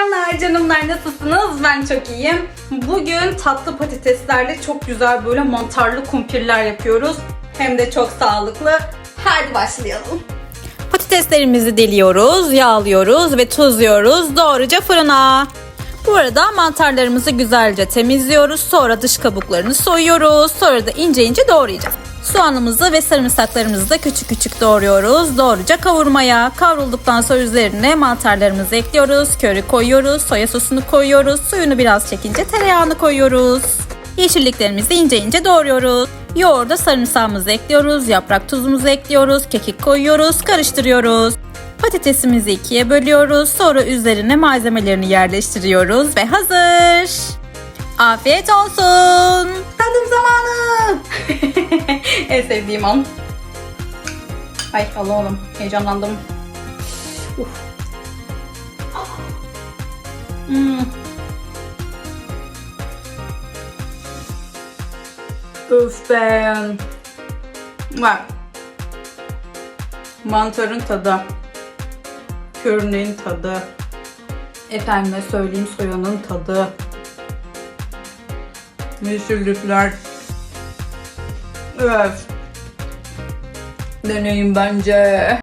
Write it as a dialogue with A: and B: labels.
A: Selamlar canımlar nasılsınız? Ben çok iyiyim. Bugün tatlı patateslerle çok güzel böyle mantarlı kumpirler yapıyoruz. Hem de çok sağlıklı. Hadi başlayalım.
B: Patateslerimizi deliyoruz, yağlıyoruz ve tuzluyoruz. Doğruca fırına. Bu arada mantarlarımızı güzelce temizliyoruz. Sonra dış kabuklarını soyuyoruz. Sonra da ince ince doğrayacağız. Soğanımızı ve sarımsaklarımızı da küçük küçük doğruyoruz. Doğruca kavurmaya. Kavrulduktan sonra üzerine mantarlarımızı ekliyoruz. Köri koyuyoruz. Soya sosunu koyuyoruz. Suyunu biraz çekince tereyağını koyuyoruz. Yeşilliklerimizi ince ince doğruyoruz. Yoğurda sarımsağımızı ekliyoruz, yaprak tuzumuzu ekliyoruz, kekik koyuyoruz, karıştırıyoruz. Patatesimizi ikiye bölüyoruz, sonra üzerine malzemelerini yerleştiriyoruz ve hazır. Afiyet olsun.
A: Sevdiğim an. Ay Allah oğlum heyecanlandım. Uf. Hmm. Öf be. Bak. Mantarın tadı. Körneğin tadı. Efendime söyleyeyim soyanın tadı. Yeşillikler. Evet. Deneyin bence.